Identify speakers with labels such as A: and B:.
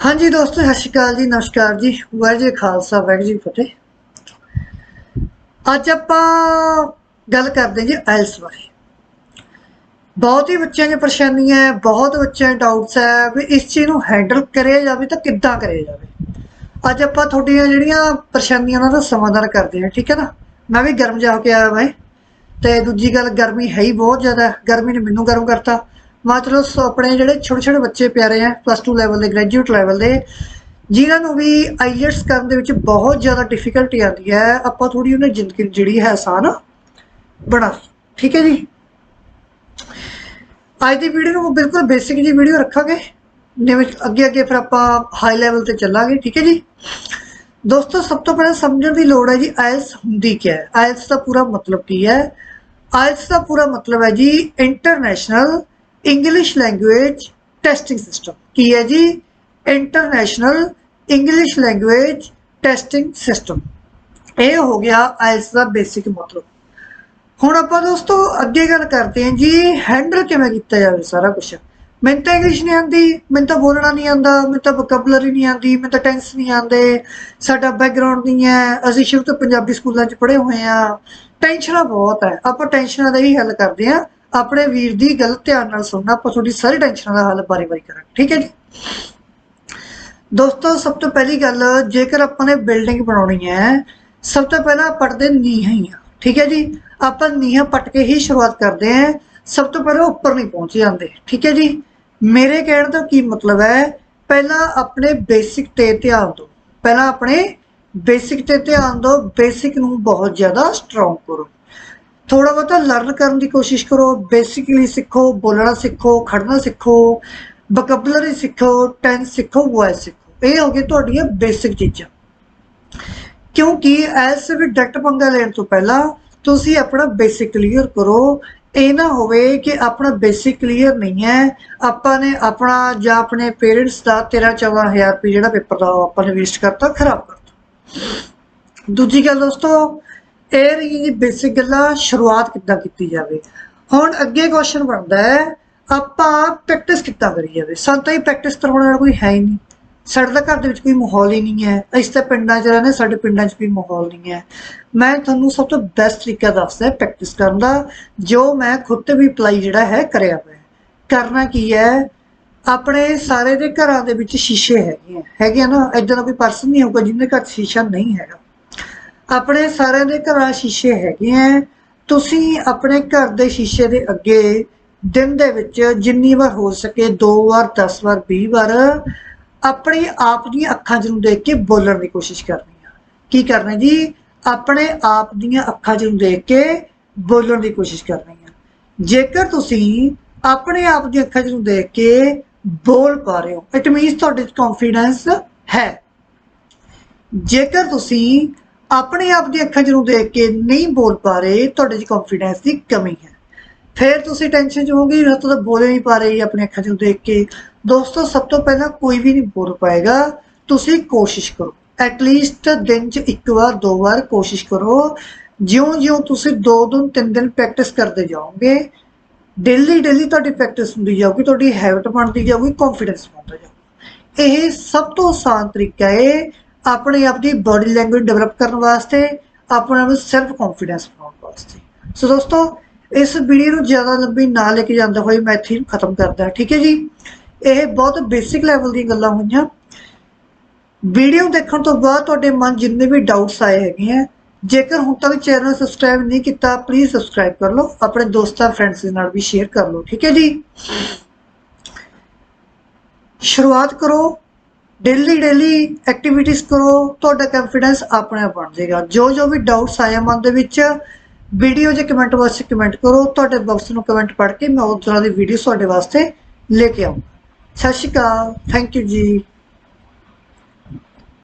A: ਹਾਂਜੀ ਦੋਸਤੋ, ਸਤਿ ਸ਼੍ਰੀ ਅਕਾਲ ਜੀ, ਨਮਸਕਾਰ ਜੀ। ਵਾਹਿਗੁਰੂ ਜੀ ਖਾਲਸਾ, ਵਾਹਿਗੁਰੂ ਜੀ ਫਤਿਹ। ਅੱਜ ਆਪਾਂ ਗੱਲ ਕਰਦੇ ਜੀ ਆਇਲਸ ਬਾਰੇ। ਬਹੁਤ ਹੀ ਬੱਚਿਆਂ ਦੀਆਂ ਪਰੇਸ਼ਾਨੀਆਂ ਹੈ, ਬਹੁਤ ਬੱਚਿਆਂ ਦੇ ਡਾਊਟਸ ਹੈ ਵੀ ਇਸ ਚੀਜ਼ ਨੂੰ ਹੈਂਡਲ ਕਰਿਆ ਜਾਵੇ ਤਾਂ ਕਿੱਦਾਂ ਕਰਿਆ ਜਾਵੇ। ਅੱਜ ਆਪਾਂ ਤੁਹਾਡੀਆਂ ਜਿਹੜੀਆਂ ਪਰੇਸ਼ਾਨੀਆਂ ਦਾ ਸਮਾਧਾਨ ਕਰਦੇ ਹਾਂ, ਠੀਕ ਹੈ ਨਾ? ਮੈਂ ਵੀ ਗਰਮ ਜਾ ਕੇ ਆਇਆ ਮੈਂ। ਤੇ ਦੂਜੀ ਗੱਲ, ਗਰਮੀ ਹੈ ਹੀ ਬਹੁਤ ਜ਼ਿਆਦਾ। ਗਰਮੀ ਨੇ ਮੈਨੂੰ ਗਰਮ ਕਰਤਾ। ਮੈਂ ਚਲੋ ਸੋ ਆਪਣੇ ਜਿਹੜੇ ਛੋਟੇ ਛੋਟੇ ਬੱਚੇ ਪਿਆਰੇ ਆ ਪਲੱਸ 2 ਲੈਵਲ ਦੇ ਗ੍ਰੈਜੂਏਟ ਲੈਵਲ ਦੇ, ਜਿਨ੍ਹਾਂ ਨੂੰ ਵੀ ਆਈਲਟਸ ਕਰਨ ਦੇ ਵਿੱਚ ਬਹੁਤ ਜ਼ਿਆਦਾ ਡਿਫਿਕਲਟੀ ਆਉਂਦੀ ਹੈ, ਆਪਾਂ ਥੋੜੀ ਉਹਨਾਂ ਦੀ ਜ਼ਿੰਦਗੀ ਜਿਹੜੀ ਹੈ ਆਸਾਨ ਬਣਾ, ਠੀਕ ਹੈ ਜੀ? ਅੱਜ ਦੀ ਵੀਡੀਓ ਨੂੰ ਬਿਲਕੁਲ ਬੇਸਿਕ ਜੀ ਵੀਡੀਓ ਰੱਖਾਂਗੇ, ਜਿਵੇਂ ਅੱਗੇ ਅੱਗੇ ਫਿਰ ਆਪਾਂ ਹਾਈ ਲੈਵਲ ਤੇ ਚੱਲਾਂਗੇ, ਠੀਕ ਹੈ ਜੀ? ਦੋਸਤੋ, ਸਭ ਤੋਂ ਪਹਿਲਾਂ ਸਮਝਣ ਦੀ ਲੋੜ ਹੈ ਜੀ ਆਇਲਸ ਹੁੰਦੀ ਕੀ ਹੈ? ਆਇਲਸ ਦਾ ਪੂਰਾ ਮਤਲਬ ਕੀ ਹੈ? ਆਇਲਸ ਦਾ ਪੂਰਾ ਮਤਲਬ ਹੈ ਜੀ international English language testing system ਕੀ ਹੈ ਜੀ international English language testing system ਇਹ ਹੋ ਗਿਆ ਆਇਲਸ ਦਾ ਬੇਸਿਕ ਮਤਲਬ ਹੁਣ ਆਪਾਂ ਦੋਸਤੋ ਅੱਗੇ ਗੱਲ ਕਰਦੇ ਹਾਂ ਜੀ ਹੈਂਡਲ ਕਿਵੇਂ ਕੀਤਾ ਜਾਵੇ ਸਾਰਾ ਕੁਝ ਮੈਨੂੰ ਤਾਂ ਇੰਗਲਿਸ਼ ਨਹੀਂ ਆਉਂਦੀ ਮੈਨੂੰ ਤਾਂ ਬੋਲਣਾ ਨਹੀਂ ਆਉਂਦਾ ਮੈਨੂੰ ਤਾਂ ਵੋਕੈਬਲਰੀ ਨਹੀਂ ਆਉਂਦੀ ਮੈਨੂੰ ਤਾਂ ਟੈਂਸ ਨਹੀਂ ਆਉਂਦੇ ਸਾਡਾ ਬੈਕਗ੍ਰਾਉਂਡ ਨਹੀਂ ਹੈ ਅਸੀਂ ਸ਼ੁਰੂ ਤੋਂ ਪੰਜਾਬੀ ਸਕੂਲਾਂ 'ਚ ਪੜ੍ਹੇ ਹੋਏ ਆ। ਟੈਨਸ਼ਨਾਂ ਬਹੁਤ ਹੈ। ਆਪਾਂ ਟੈਨਸ਼ਨਾਂ ਦਾ ਹੀ ਹੱਲ ਕਰਦੇ ਹਾਂ ਆਪਣੇ ਵੀਰ ਦੀ ਗੱਲ ਧਿਆਨ ਨਾਲ ਸੁਣਨਾ, ਆਪਾਂ ਤੁਹਾਡੀ ਸਾਰੀ ਟੈਨਸ਼ਨਾਂ ਦਾ ਹੱਲ ਬਾਰੀ-ਬਾਰੀ ਕਰਾਂਗੇ, ਠੀਕ ਹੈ ਜੀ? ਦੋਸਤੋ, ਸਭ ਤੋਂ ਪਹਿਲੀ ਗੱਲ, ਜੇਕਰ ਆਪਾਂ ਨੇ ਬਿਲਡਿੰਗ ਬਣਾਉਣੀ ਹੈ, ਸਭ ਤੋਂ ਪਹਿਲਾਂ ਪੜਦੇ ਨੀਹਾਂ ਹੀ ਆ, ਠੀਕ ਹੈ ਜੀ? ਆਪਾਂ ਨੀਹਾਂ ਪੱਟ ਕੇ ਹੀ ਸ਼ੁਰੂਆਤ ਕਰਦੇ ਹਾਂ, ਸਭ ਤੋਂ ਪਹਿਲਾਂ ਉੱਪਰ ਨਹੀਂ ਪਹੁੰਚ ਜਾਂਦੇ, ਠੀਕ ਹੈ ਜੀ? ਮੇਰੇ ਕਹਿਣ ਦਾ ਕੀ ਮਤਲਬ ਹੈ, ਪਹਿਲਾਂ ਆਪਣੇ ਬੇਸਿਕ ਤੇ ਧਿਆਨ ਦਿਓ, ਪਹਿਲਾਂ ਆਪਣੇ ਬੇਸਿਕ ਤੇ ਧਿਆਨ ਦਿਓ, ਬੇਸਿਕ ਨੂੰ ਬਹੁਤ ਜ਼ਿਆਦਾ ਸਟਰੋਂਗ ਕਰੋ। ਥੋੜਾ ਬਹੁਤਾ ਲਰਨ ਕਰਨ ਦੀ ਕੋਸ਼ਿਸ਼ ਕਰੋ ਬੇਸਿਕਲੀ ਸਿੱਖੋ, ਬੋਲਣਾ ਸਿੱਖੋ ਖੜਨਾ ਸਿੱਖੋ ਵੋਕੈਬਲਰੀ ਸਿੱਖੋ ਟੈਂਸ ਸਿੱਖੋ ਵੌਇਸ ਸਿੱਖੋ। ਇਹ ਹੋ ਗਏ ਤੁਹਾਡੀਆਂ ਬੇਸਿਕ ਚੀਜ਼ਾਂ। ਕਿਉਂਕਿ ਐਸ ਵੀ ਡਾਇਰੈਕਟ ਪੰਗਾ ਲੈਣ ਤੋਂ ਪਹਿਲਾਂ ਤੁਸੀਂ ਆਪਣਾ ਬੇਸਿਕ ਕਲੀਅਰ ਕਰੋ। ਇਹ ਨਾ ਹੋਵੇ ਕਿ ਆਪਣਾ ਬੇਸਿਕ ਕਲੀਅਰ ਨਹੀਂ ਹੈ। ਆਪਾਂ ਨੇ ਆਪਣਾ ਜਾਂ ਆਪਣੇ ਪੇਰੈਂਟਸ ਦਾ 13 14000 ਰੁਪਏ ਜਿਹੜਾ ਪੇਪਰ ਦਾ ਉਹ ਆਪਾਂ ਨੇ ਵੇਸਟ ਕਰਤਾ, ਖਰਾਬ ਕਰਤਾ। ਦੂਜੀ ਗੱਲ ਦੋਸਤੋ ਇਹ ਰਹੀ ਬੇਸਿਕ ਗੱਲਾਂ, ਸ਼ੁਰੂਆਤ ਕਿੱਦਾਂ ਕੀਤੀ ਜਾਵੇ। ਹੁਣ ਅੱਗੇ ਕੁਐਸਚਨ ਬਣਦਾ ਹੈ, ਆਪਾਂ ਪ੍ਰੈਕਟਿਸ ਕਿੱਦਾਂ ਕਰੀ ਜਾਵੇ? ਸਾਨੂੰ ਤਾਂ ਇਹ ਪ੍ਰੈਕਟਿਸ ਕਰਵਾਉਣ ਵਾਲਾ ਕੋਈ ਹੈ ਹੀ ਨਹੀਂ। ਸਾਡੇ ਦਾ ਘਰ ਦੇ ਵਿੱਚ ਕੋਈ ਮਾਹੌਲ ਹੀ ਨਹੀਂ ਹੈ। ਅਸੀਂ ਤਾਂ ਪਿੰਡਾਂ 'ਚ ਰਹਿੰਦੇ ਸਾਡੇ ਪਿੰਡਾਂ 'ਚ ਕੋਈ ਮਾਹੌਲ ਨਹੀਂ ਹੈ। ਮੈਂ ਤੁਹਾਨੂੰ ਸਭ ਤੋਂ ਬੈਸਟ ਤਰੀਕਾ ਦੱਸਦਾ ਪ੍ਰੈਕਟਿਸ ਕਰਨ ਦਾ, ਜੋ ਮੈਂ ਖੁਦ ਤੇ ਵੀ ਅਪਲਾਈ ਜਿਹੜਾ ਹੈ ਕਰਿਆ ਹੋਇਆ ਕਰਨਾ ਕੀ ਹੈ? ਆਪਣੇ ਸਾਰੇ ਦੇ ਘਰਾਂ ਦੇ ਵਿੱਚ ਸ਼ੀਸ਼ੇ ਹੈਗੇ ਆ। ਹੈਗੇ ਆ ਨਾ ਇਦਾਂ ਦਾ ਕੋਈ ਪਰਸਨ ਨਹੀਂ ਹੋਊਗਾ ਜਿਹਦੇ ਘਰ ਸ਼ੀਸ਼ਾ ਨਹੀਂ ਹੈਗਾ। ਆਪਣੇ ਸਾਰਿਆਂ ਦੇ ਘਰਾਂ ਸ਼ੀਸ਼ੇ ਹੈਗੇ ਆ ਤੁਸੀਂ ਆਪਣੇ ਘਰ ਦੇ ਸ਼ੀਸ਼ੇ ਦੇ ਅੱਗੇ ਦਿਨ ਦੇ ਵਿੱਚ ਜਿੰਨੀ ਵਾਰ ਹੋ ਸਕੇ ਦੋ ਵਾਰ 10 ਵਾਰ 20 ਵਾਰ ਆਪਣੇ ਆਪ ਦੀਆਂ ਅੱਖਾਂ 'ਚ ਨੂੰ ਦੇਖ ਕੇ ਬੋਲਣ ਦੀ ਕੋਸ਼ਿਸ਼ ਕਰਨੀ ਆ। ਕੀ ਕਰਨਾ ਜੀ? ਆਪਣੇ ਆਪ ਦੀਆਂ ਅੱਖਾਂ 'ਚ ਨੂੰ ਦੇਖ ਕੇ ਬੋਲਣ ਦੀ ਕੋਸ਼ਿਸ਼ ਕਰਨੀ ਆ। ਜੇਕਰ ਤੁਸੀਂ ਆਪਣੇ ਆਪ ਦੀਆਂ ਅੱਖਾਂ 'ਚ ਨੂੰ ਦੇਖ ਕੇ ਬੋਲ ਪਾ ਰਹੇ ਹੋ ਇਟ ਮੀਨਸ ਤੁਹਾਡੇ 'ਚ ਕੌਨਫੀਡੈਂਸ ਹੈ। ਜੇਕਰ ਤੁਸੀਂ ਆਪਣੇ ਆਪ ਦੀ ਅੱਖਾਂ 'ਚ ਨੂੰ ਦੇਖ ਕੇ ਨਹੀਂ ਬੋਲ ਪਾ ਰਹੇ, ਤੁਹਾਡੇ 'ਚ ਕੌਨਫੀਡੈਂਸ ਦੀ ਕਮੀ ਹੈ। ਫਿਰ ਤੁਸੀਂ ਟੈਨਸ਼ਨ 'ਚ ਹੋਗੇ ਨਾ ਤਾਂ ਬੋਲ ਨਹੀਂ ਪਾ ਰਹੇ ਆਪਣੇ ਅੱਖਾਂ 'ਚ ਨੂੰ ਦੇਖ ਕੇ। ਦੋਸਤੋ, ਸਭ ਤੋਂ ਪਹਿਲਾਂ ਕੋਈ ਵੀ ਨਹੀਂ ਬੋਲ ਪਾਏਗਾ। ਤੁਸੀਂ ਕੋਸ਼ਿਸ਼ ਕਰੋ। ਐਟਲੀਸਟ ਦਿਨ 'ਚ ਇੱਕ ਵਾਰ, ਦੋ ਵਾਰ ਕੋਸ਼ਿਸ਼ ਕਰੋ। ਜਿਉਂ-ਜਿਉਂ ਤੁਸੀਂ ਦੋ ਦਿਨ, ਤਿੰਨ ਦਿਨ ਪ੍ਰੈਕਟਿਸ ਕਰਦੇ ਜਾਓਗੇ ਡੇਲੀ ਡੇਲੀ ਤੁਹਾਡੀ ਪ੍ਰੈਕਟਿਸ ਹੁੰਦੀ ਜਾਊਗੀ, ਤੁਹਾਡੀ ਹੈਬਿਟ ਬਣਦੀ ਜਾਊਗੀ ਕੌਨਫੀਡੈਂਸ ਬਣਦਾ ਜਾਊਗਾ। ਇਹ ਸਭ ਤੋਂ ਆਸਾਨ ਤਰੀਕਾ ਹੈ ਆਪਣੇ ਆਪ ਦੀ ਬਾਡੀ ਲੈਂਗੁਏਜ ਡਿਵੈਲਪ ਕਰਨ ਵਾਸਤੇ ਆਪਣੇ ਆਪ ਨੂੰ ਸੈਲਫ ਕੌਨਫੀਡੈਂਸ ਬਣਾਉਣ ਵਾਸਤੇ। ਸੋ ਦੋਸਤੋ, ਇਸ ਵੀਡੀਓ ਨੂੰ ਜ਼ਿਆਦਾ ਲੰਬੀ ਨਾ ਲੈ ਕੇ ਜਾਂਦਾ ਹੋਏ ਮੈਂ ਇੱਥੇ ਖਤਮ ਕਰਦਾ ਠੀਕ ਹੈ ਜੀ? ਇਹ ਬਹੁਤ ਬੇਸਿਕ ਲੈਵਲ ਦੀਆਂ ਗੱਲਾਂ ਹੋਈਆਂ। ਵੀਡੀਓ ਦੇਖਣ ਤੋਂ ਬਾਅਦ ਤੁਹਾਡੇ ਮਨ ਜਿੰਨੇ ਵੀ ਡਾਊਟਸ ਆਏ ਹੈਗੇ ਆ, ਜੇਕਰ ਹੁਣ ਤੱਕ ਚੈਨਲ ਸਬਸਕ੍ਰਾਈਬ ਨਹੀਂ ਕੀਤਾ ਪਲੀਜ਼ ਸਬਸਕ੍ਰਾਈਬ ਕਰ ਲਓ, ਆਪਣੇ ਦੋਸਤਾਂ ਫਰੈਂਡਸ ਦੇ ਨਾਲ ਵੀ ਸ਼ੇਅਰ ਕਰ ਲਓ, ਠੀਕ ਹੈ ਜੀ? ਸ਼ੁਰੂਆਤ ਕਰੋ। ਡੇਲੀ ਡੇਲੀ ਐਕਟੀਵਿਟੀਜ਼ ਕਰੋ, ਤੁਹਾਡਾ ਕੌਨਫੀਡੈਂਸ ਆਪਣੇ ਆਪ ਬਣ ਜਾਏਗਾ। ਜੋ ਜੋ ਵੀ ਡਾਊਟਸ ਆਇਆ ਮਨ ਦੇ ਵਿੱਚ ਵੀਡੀਓ ਜੇ ਕਮੈਂਟ ਬਾਕਸ 'ਚ ਕਮੈਂਟ ਕਰੋ, ਤੁਹਾਡੇ ਬਾਕਸ ਨੂੰ ਕਮੈਂਟ ਪੜ੍ਹ ਕੇ ਮੈਂ ਉਸ ਤਰ੍ਹਾਂ ਦੀ ਵੀਡੀਓ ਤੁਹਾਡੇ ਵਾਸਤੇ ਲੈ ਕੇ ਆਉਂਗਾ ਸਤਿ ਸ਼੍ਰੀ ਅਕਾਲ ਥੈਂਕ ਯੂ ਜੀ।